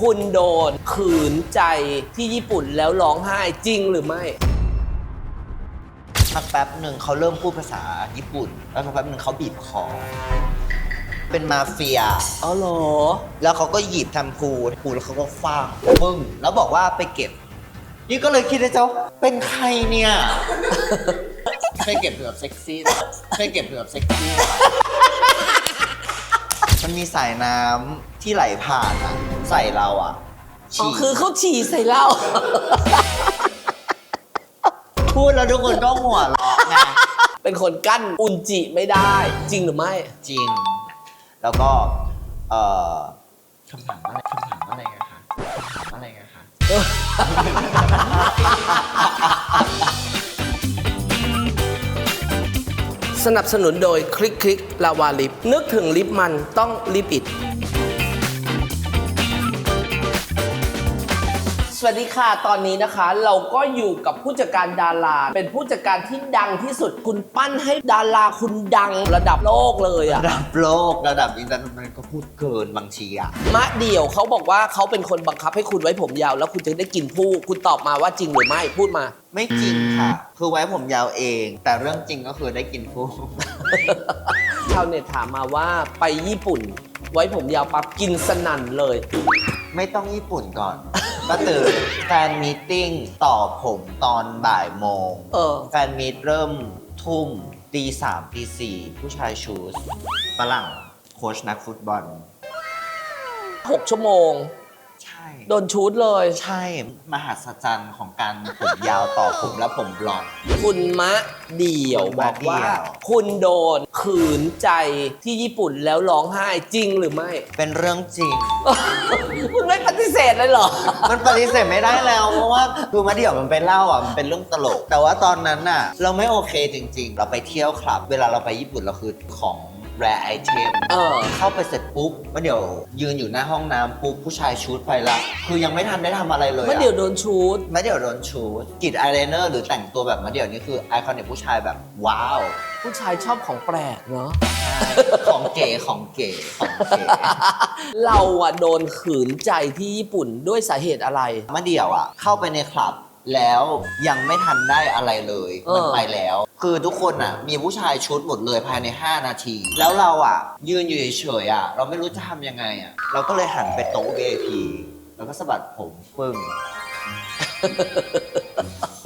คุณโดน ขืนใจที่ญี่ปุ่นแล้วร้องไห้จริงหรือไม่สักแป๊บหนึ่งเขาเริ่มพูดภาษาญี่ปุ่น แล้วสักแป๊บหนึ่งเขาบีบคอ เป็นมาเฟีย อ๋อเหรอ แล้วเขาก็หยิบแชมพูพูแล้วเขาก็ฟาดปึ้ง แล้วบอกว่าไปเก็บ นี่ก็เลยคิดในเจ้า เป็นใครเนี่ยไปเก็บแบบเซ็กซี่ไปเก็บแบบเซ็กซี่ มันมีสายน้ำที่ไหลผ่านอะ ใส่เราอะอ๋อฉี่คือเขาฉี่ใส่เหล้าพูดแล้วทุกคนก็หัวเราะไงเป็นคนกั้นอุนจิไม่ได้ จริงหรือไม่ จริง แล้วก็ เอ่อคำถามอะไรคำถามอะไรกันคะคำถามอะไรกันคะสนับสนุนโดยคลิกคลิกลาวาลิปนึกถึงลิปมันต้องลิปอิด วัสดีค่ะ ตอนนี้นะคะ เราก็อยู่กับผู้จัดการดารา เป็นผู้จัดการที่ดังที่สุด คุณปั้นให้ดาราคุณดังระดับโลกเลยอะระดับโลกระดับอินเตอร์เน็ตมันก็พูดเกินบางทีอะมะเดี่ยวเขาบอกว่าเขาเป็นคนบังคับให้คุณไว้ผมยาว แล้วคุณจะได้กินผู้ คุณตอบมาว่าจริงหรือไม่พูดมา ไม่จริงค่ะ คือไว้ผมยาวเอง แต่เรื่องจริงก็คือได้กินฟูชาวเน็ตถามมาว่าไปญี่ปุ่น ไว้ผมยาวปั๊บกินสนั่นเลย ไม่ต้องญี่ปุ่นก่อน ก็ตื่นแฟนมีตติ้งต่อผมตอนบ่ายโมงเออ แฟนมีตเริ่มทุ่มตีสามตีสี่ผู้ชายชูสฝรั่งโค้ชนักฟุตบอล 6 ชั่วโมงใช่โดนชูดเลย ใช่มหัศจรรย์ของการผมยาวต่อผมและผมบลอนด์ คุณมะเดี่ยวคุณบมะอกว่าเดี่ยว คุณโดนขืนใจที่ญี่ปุ่นแล้วร้องไห้จริงหรือไม่ เป็นเรื่องจริง คุณไม่ปฏิเสธเลยเหรอ มันปฏิเสธไม่ได้แล้ว เพราะว่าคือมาเดี่ยวมันเป็นเล่าอะมันเป็นเรื่องตลก แต่ว่าตอนนั้นน่ะ เราไม่โอเคจริง ๆ เราไปเที่ยวคลับ เวลาเราไปญี่ปุ่นเราคือของ แรไอเทมเออ เข้าไปเสร็จปุ๊บมาเดี๋ยวยืนอยู่หน้าห้องน้ำปุ๊บผู้ชายชูดไปละคือยังไม่ทันได้ทำอะไรเลยเมื่ออะเดี๋ยวโดนชูดมาเดี๋ยวโดนชูดกรีดอายไลเนอร์หรือแต่งตัวแบบมาเดี๋ยวนี่คือไอคอนิกผู้ชายแบบว้าว ผู้ชายชอบของแปลกเนาะ ของเก๋ของเก๋ของเก๋เราอะโดนขืนใจที่ญี่ปุ่นด้วยสาเหตุอะไร มาเดี่ยวอะ เข้าไปในคลับแล้วยังไม่ทันได้อะไรเลยเออมันไปแล้ว คือทุกคนอะมีผู้ชายชุดหมดเลยภายใน 5 นาที แล้วเราอะ ยืนอยู่เฉยๆอะ เราไม่รู้จะทำยังไงอะ เราก็เลยหันไปโต๊ะ VIP แล้วก็สะบัดผมปึ้ง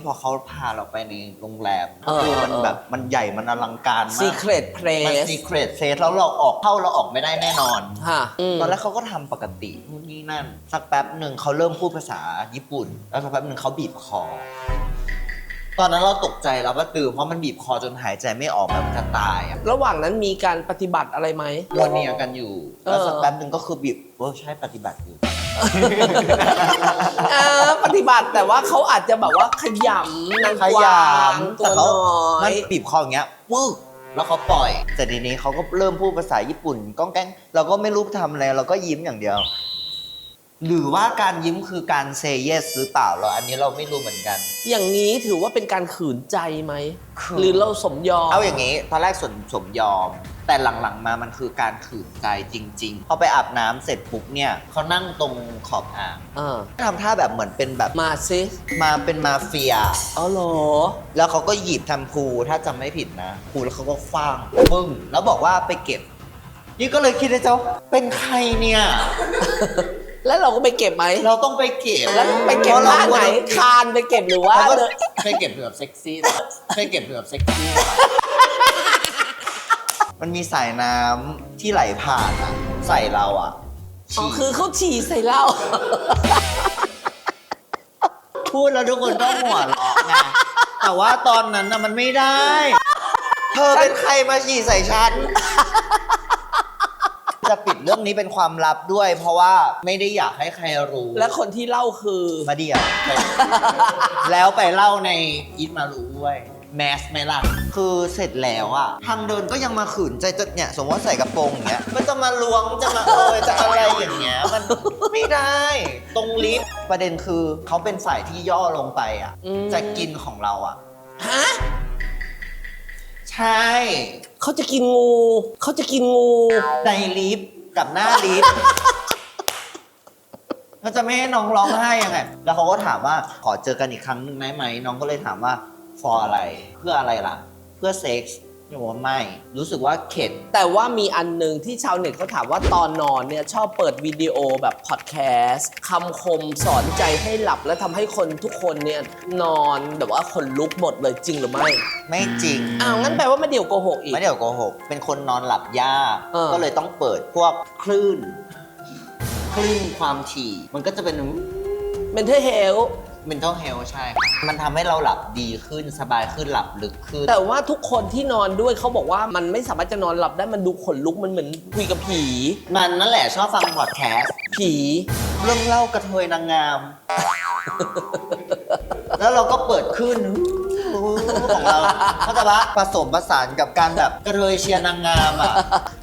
พอเขาพาเราไปในโรงแรมเออคือมันเออ แบบมันใหญ่มันอลังการมาก Secret มัน Place ซีเครตเซตแล้วเราออกเข้าเราออกไม่ได้แน่นอนค่ะม ตอนแรกเขาก็ทำปกตินู่นนี่นั่น สักแป๊บหนึ่งเขาเริ่มพูดภาษาญี่ปุ่น แล้วสักแป๊บหนึ่งเขาบีบคอ ตอนนั้นเราตกใจแล้วก็ตื่นเพราะมันบีบคอจนหายใจไม่ออกแบบจะตายอะระหว่างนั้นมีการปฏิบัติอะไรไหมนวเนียกันอยู่เออแล้วสักแป๊บหนึ่งก็คือบีบเออใช่ปฏิบัติอยู่อ่าปฏิบัติแต่ว่าเขาอาจจะแบบว่าขยำนางขกวางยำตัวแต่เขาน้อมันยบีบคออย่างเงี้ยปึ้งแล้วเขาปล่อย แต่ทีนี้เขาก็เริ่มพูดภาษาญี่ปุ่นก้องแก้งเราก็ไม่รู้ทำอะไร เราก็ยิ้มอย่างเดียว หรือว่าการยิ้มคือการเซเยสหรือเปล่าเราอันนี้เราไม่รู้เหมือนกัน อย่างนี้ถือว่าเป็นการขืนใจไหม ขืน หรือเราสมยอม เอาอย่างนี้ตอนแรกสนสมยอม แต่หลังๆมามันคือการขืนใจจริง ๆ พอไปอาบน้ำเสร็จปุ๊บเนี่ยเขานั่งตรงขอบอ่างเออทำท่าแบบเหมือนเป็นแบบมาซิมาเป็นมาเฟีย เอาเหรอ แล้วเขาก็หยิบแชมพูถ้าจำไม่ผิดนะพูแล้วเขาก็ฟางปึ้งแล้วบอกว่าไปเก็บ นี่ก็เลยคิดในเจ้าเป็นใครเนี่ย แล้วเราก็ไปเก็บไหมเราต้องไปเก็บแล้วไปเก็บพระท่าไหนเรคานไปเก็บหรือว่าเราก็เดินไปเก็บแบบเซ็กซี่ไปเก็บแบบเซ็กซี่ มันมีสายน้ำที่ไหลผ่านอะใส่เราอะอ๋อฉี่คือเขาฉี่ใส่เหล้าพูดแล้วทุกคนก็หัวเราะไงแต่ว่าตอนนั้นน่ะมันไม่ได้ เธอเป็นใครมาฉี่ใส่ฉัน จะปิดเรื่องนี้เป็นความลับด้วย เพราะว่าไม่ได้อยากให้ใครรู้และคนที่เล่าคือมาเดียวแล้วไปเล่าในอีทมารู้ด้วยแมสไหมล่ะ คือเสร็จแล้วอะทางเดินก็ยังมาขืนใจจะเนี่ย สมมติว่าใส่กระโปรงอย่างเงี้ย มันจะมาล้วง จะมาเอยจะอะไรอย่างเงี้ย มันไม่ได้ ตรงลิฟต์ประเด็นคือเขาเป็นฝ่ายที่ย่อลงไปอะอืมจะกินของเราอะฮะ ใช่เขาจะกินงู เขาจะกินงู ในลิฟต์กับหน้าลิฟต์ก็จะไม่ให้น้องร้องไห้ยังไง แล้วเขาก็ถามว่าขอเจอกันอีกครั้งหนึ่งได้ไหม น้องก็เลยถามว่า for อะไร เพื่ออะไรล่ะ เพื่อเซ็กส์ บอกว่าไม่ รู้สึกว่าเข็ด แต่ว่ามีอันหนึ่งที่ชาวเน็ตเขาถามว่าตอนนอนเนี่ยชอบเปิดวิดีโอแบบพอดแคสต์คำคมสอนใจให้หลับและทำให้คนทุกคนเนี่ยนอนแบบว่าขนลุกหมดเลยจริงหรือไม่ ไม่จริงอ้าวงั้นแปลว่าไม่เดี่ยวโกหกอีก ไม่เดี๋ยวโกหก เป็นคนนอนหลับยากเออ ก็เลยต้องเปิดพวกคลื่น คลื่นความถี่ มันก็จะเป็น เมนเทอร์เฮล mental health ใช่ครับมันทำให้เราหลับดีขึ้นสบายขึ้นหลับลึกขึ้น แต่ว่าทุกคนที่นอนด้วยเขาบอกว่ามันไม่สามารถจะนอนหลับได้มันดูขนลุกมันเหมือนคุยกับผี มันนั่นแหละชอบฟังพอดแคสต์ผี เรื่องเล่ากระเทยนางงาม แล้วเราก็เปิดขึ้นของเราเขาใจะว่าผสมผสานกับการแบบกระเทยเชียร์นางงามอะ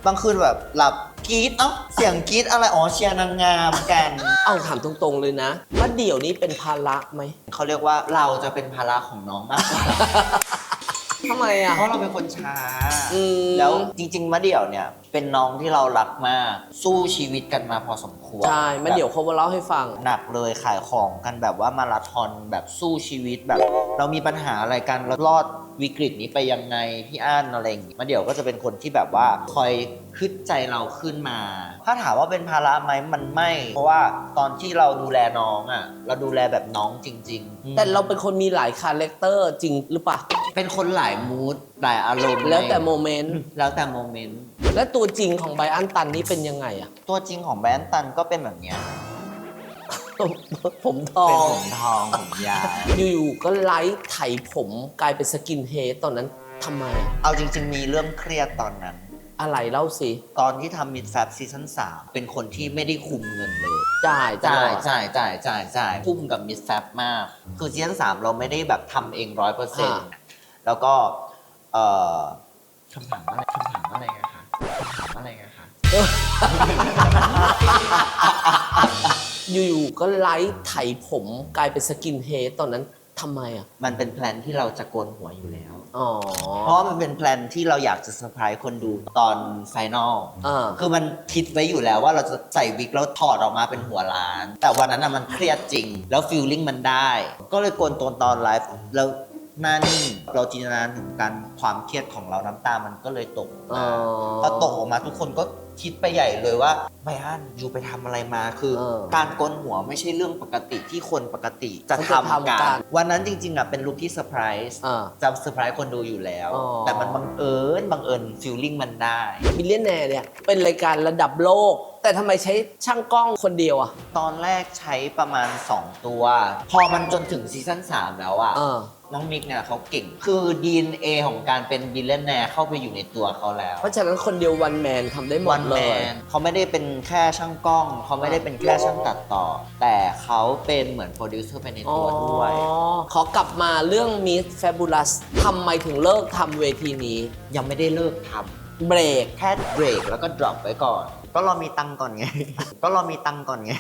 บางคืนแบบหลับ กรี๊ดเอ้าเสียงกรี๊ดอะไรอ๋อเชียร์นางงามกัน เอาถามตรงๆเลยนะว่าเดี่ยวนี้เป็นภาระไหมเขาเรียกว่าเราจะเป็นภาระของน้องมากกว่าทำไมอะ เพราะเราเป็นคนช้า อืม แล้วจริง ๆมะเดี่ยวเนี่ย เป็นน้องที่เรารักมาก สู้ชีวิตกันมาพอสมควร ใช่มาเดี๋ยวเขามาเล่าให้ฟัง หนักเลยขายของกันแบบว่ามาราธอนแบบสู้ชีวิตแบบ เรามีปัญหาอะไรกันเรารอด วิกฤตนี้ไปยังไงพี่อั้นอะไรอย่างงี้มาเดี๋ยวก็จะเป็นคนที่แบบว่าคอยคึดใจเราขึ้นมา ถ้าถามว่าเป็นภาระไหมมันไม่ เพราะว่าตอนที่เราดูแลน้องอะ เราดูแลแบบน้องจริง ๆ แต่เราเป็นคนมีหลายคาแรคเตอร์จริงหรือเปล่าเป็นคนหลายมูดหลายอารมณ์แล้วแต่โมเมนต์ แล้วแต่โมเมนต์ และตัวจริงของไบรอันตันนี่เป็นยังไงอะตัวจริงของแบรนด์ตันก็เป็นแบบเนี้ย ผมทอเป็นง ผมทองผมยาว อยู่ๆก็ไลฟ์ไถผมกลายเป็นสกินเฮดตอนนั้นทำไมอะเอาจริง ๆ มีเรื่องเครียดตอนนั้น อะไรเล่าสิ ตอนที่ทำมิดแฟบซีซั่นสามเป็นคนที่ไม่ได้คุมเงินเลย จ่ายตลจ่าอยดจ่ายจ่ายจ่ายจ่ายทุ่มกับมิดแฟบมาก คือซีซั่นสามเราไม่ได้แบบทำเองร้อยเปอร์เซ็นต์แล้วก็ เอ่อคำถามอะไรคำถามอะไรกันคะคำถามอะไรกันคะ อยู่ๆก็ไลฟ์ไถผมกลายเป็นสกินเฮดตอนนั้นทำไมอะ มันเป็นแพลนที่เราจะโกนหัวอยู่แล้ว อ๋อ เพราะว่ามันเป็นแพลนที่เราอยากจะเซอร์ไพรส์คนดูตอนไฟนอลอ่า คือมันคิดไว้อยู่แล้วว่าเราจะใส่วิกแล้วถอดออกมาเป็นหัวล้าน แต่วันนั้นน่ะมันเครียดจริง แล้วฟีลลิ่งมันได้ ก็เลยโกนตนตอนไลฟ์แล้ว หน้านิ่งเราจินตนาการถึงการความเครียดของเราน้ำตามันก็เลยตกออกอ๋มาอพอตกออกมาทุกคนก็คิดไปใหญ่เลยว่าไบอันยูไปทำอะไรมาคือ เออการโกนหัวไม่ใช่เรื่องปกติที่คนปกติจะเขาจะทำทำกักัน นวันนั้นจริงๆอะเป็นลุคที่เซอร์ไพรส์ อ่าจะเซอร์ไพรส์คนดูอยู่แล้ว อ๋อ แต่มันบังเอิญบังเอิญฟีลลิ่งมันได้มิลเลียนแนร์เนี่ย เป็นรายการระดับโลก แต่ทำไมใช้ช่างกล้องคนเดียวอะตอนแรกใช้ประมาณ 2 ตัว พอมันจนถึงซีซั่น3 แล้วอะเออ น้องมิกเนี่ยเขาเก่งคือ DNA ของการเป็นบิลเลนแนร์เข้าไปอยู่ในตัวเขาแล้วเพราะฉะนั้นคนเดียววันแมนทำได้หมวัดนเลแมย นเขาไม่ได้เป็นแค่ช่างกล้อง เขาไม่ได้เป็นแค่ช่างตัดต่อ แต่เขาเป็นเหมือนโปรดิวเซอร์ไปในตัวด้วย อ๋อขอกลับมาเรื่อง Miss Fabulous ทำไมถึงเลิกทำเวทีนี้ ยังไม่ได้เลิกทเบรกำแค่เบรกแล้วก็ดรอปไว้ก่อน ก็รอมีตังค์ก่อนไง ก็รอมีตังค์ก่อนไง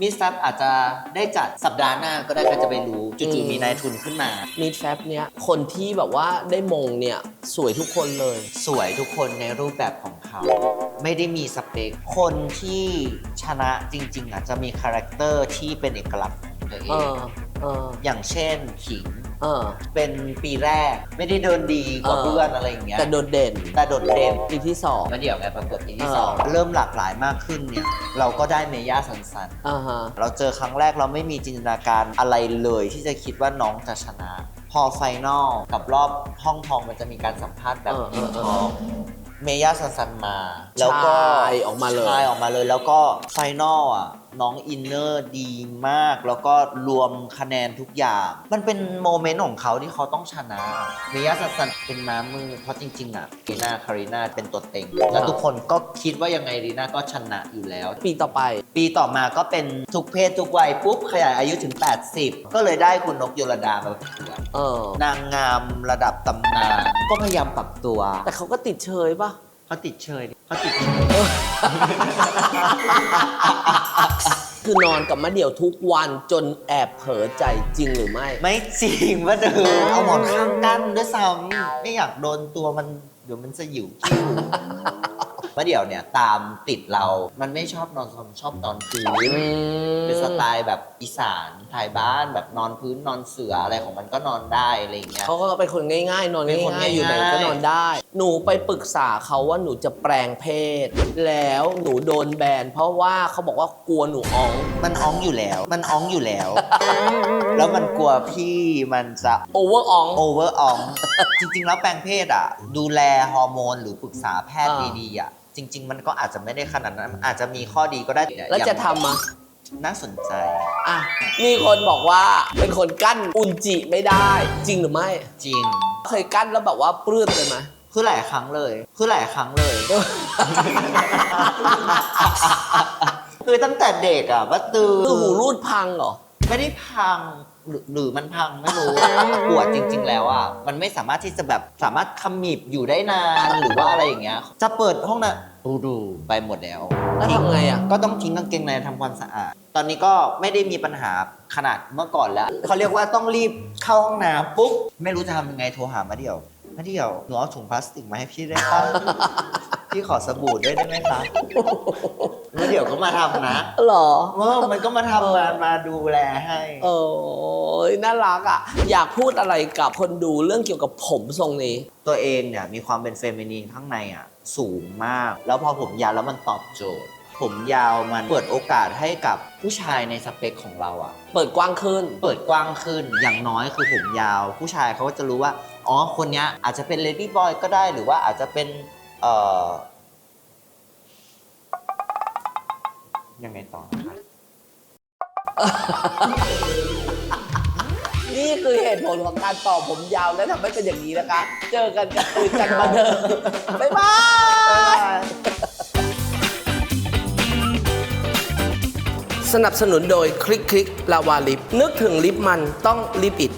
มิสซับอาจจะได้จัดสัปดาห์หน้าก็ได้ใครจะไปรู้อืจู่ม ๆมีนายทุนขึ้นมามิดแฟบเนี่ยคนที่แบบว่าได้มงเนี่ยสวยทุกคนเลย สวยทุกคนในรูปแบบของเขา ไม่ได้มีสเปค คนที่ชนะจริง ๆอะจะมีคาแรคเตอร์ที่เป็นเอกลักษณ์ของตัวเอเองอ เออ อย่างเช่นขิง เออ เป็นปีแรกไม่ได้เดินดีกว่าเออเพื่อนอะไรอย่างเงี้ยแต่โดดเด่นแต่โดดเด่นปีที่สองมาเดี๋ยวไงประกวดปีที่เออสองเริ่มหลากหลายมากขึ้นเนี่ย เราก็ได้เมย่าสันสันอ่าฮะ เราเจอครั้งแรกเราไม่มีจินตนาการอะไรเลย ที่จะคิดว่าน้องจะชนะ พอไฟนอลกับรอบห้องทองมันจะมีการสัมภาษณ์แบบเออเอยิองเออ ทองเมย่าสันสันมา แล้วก็ ชายออกมาเลยชายออกมาเลยแล้วก็ไฟนอลอะ น้องอินเนอร์ดีมาก แล้วก็รวมคะแนนทุกอย่าง มันเป็นโมเมนต์ของเขาที่เขาต้องชนะเมย่าสันสันเป็นม้ามือ เพราะจริง ๆ อะรีนาคารินาเป็นตัวเต็ง แล้วทุกคนก็คิดว่ายังไงรีนาก็ชนะอยู่แล้ว ปีต่อไป ปีต่อมาก็เป็นทุกเพศทุกวัยปุ๊บขยายอายุถึง 80 ก็เลยได้คุณนกโยลดามาประกวดเออนางงามระดับตำนานก็พยายามปรับตัว แต่เขาก็ติดเชยปะ เขาติดเชยเขาติดเชยคือนอนกับมะเดี่ยวทุกวันจนแอบเผลอใจจริงหรือไม่ ไม่จริงว่าเดิมเอาหมอนข้างกั้นด้วยซ้ำไม่อยากโดนตัวมันเดี๋ยวมันจะหิวคิ้วว่าเดี๋ยวเนี่ยตามติดเรา มันไม่ชอบนอนซอมชอบนอนพื้นเป็นสไตล์แบบ อีสานไทยบ้านแบบนอนพื้นนอนเสืออะไรของมันก็นอนได้อะไรอย่างเงี้ย เขาก็เป็นคนง่ายๆ นอนเป็นคนง่ายๆอยู่ไหนก็ง่ายๆนอนได้ หนูไปปรึกษาเขาว่าหนูจะแปลงเพศ แล้วหนูโดนแบน เพราะว่าเขาบอกว่ากลัวหนูอ้อง มันอ้องอยู่แล้ว มันอ้องอยู่แล้ว แล้วมันกลัวพี่มันจะ โอเวอร์อ้อง โอเวอร์ออง จริง ๆ แล้วแปลงเพศอะ ดูแลฮอร์โมนหรือปรึกษาแพทย์อ่า ดีๆอะ จริง ๆ มันก็อาจจะไม่ได้ขนาดนั้น อาจจะมีข้อดีก็ได้แล้วจะอย่างทำมะ น่าสนใจ อะ มีคนบอกว่าเป็นคนกั้นอุนจิไม่ได้ จริงหรือไม่ จริง เคยกั้นแล้วแบบว่าปลื้ดเลยไหมคือหลายครั้งเลย คือหลายครั้งเลย คือตั้งแต่เด็กอะว่าตือคือหูรูดพังเหรอ ไม่ได้พังหรือหรือมันพังไม่รู้ ปวดจริง ๆ แล้วอะ มันไม่สามารถที่จะแบบสามารถขมิบอยู่ได้นานหรือว่าอะไรอย่างเงี้ย จะเปิดห้องน่ะ ดูดูไปหมดแล้ว แล้วทำไงอะ ก็ต้องทิ้งกางเกงในทำความสะอาด ตอนนี้ก็ไม่ได้มีปัญหาขนาดเมื่อก่อนแล้ว เขาเรียกว่าต้องรีบเข้าห้องน้ำปุ๊บ ไม่รู้จะทำยังไงโทรหามาเดี่ยวมาเดี่ยวหนูเอาถุงพลาสติกมาให้พี่ได้ปะพี่ขอสบู่ด้วยได้ไหมคะมาเดี่ยวก็มาทำนะหรอ เออมันก็มาทำมามาดูแลให้โอ้ยน่ารักอะ อยากพูดอะไรกับคนดูเรื่องเกี่ยวกับผมทรงนี้ ตัวเองเนี่ยมีความเป็นเฟมินีนข้างในอะ สูงมาก แล้วพอผมยาวแล้วมันตอบโจทย์ ผมยาวมันเปิดโอกาสให้กับผู้ชายในสเปคของเราอะเปิดกว้างขึ้น เปิดกว้างขึ้นอย่างน้อยคือผมยาว ผู้ชายเขาก็จะรู้ว่าอ๋อคนเนี้ยอาจจะเป็นเลดี้บอยก็ได้หรือว่าอาจจะเป็นเอ่อยังไงต่อนะครับนี่ คือเหตุผลของการต่อผมยาวและทำให้เป็นอย่างนี้นะคะ เจอกันกับคุยกันมาเดิมบ๊ายบายสนับสนุนโดยคลิกคลิกลาวาลิปนึกถึงลิปมันต้องลิปอิด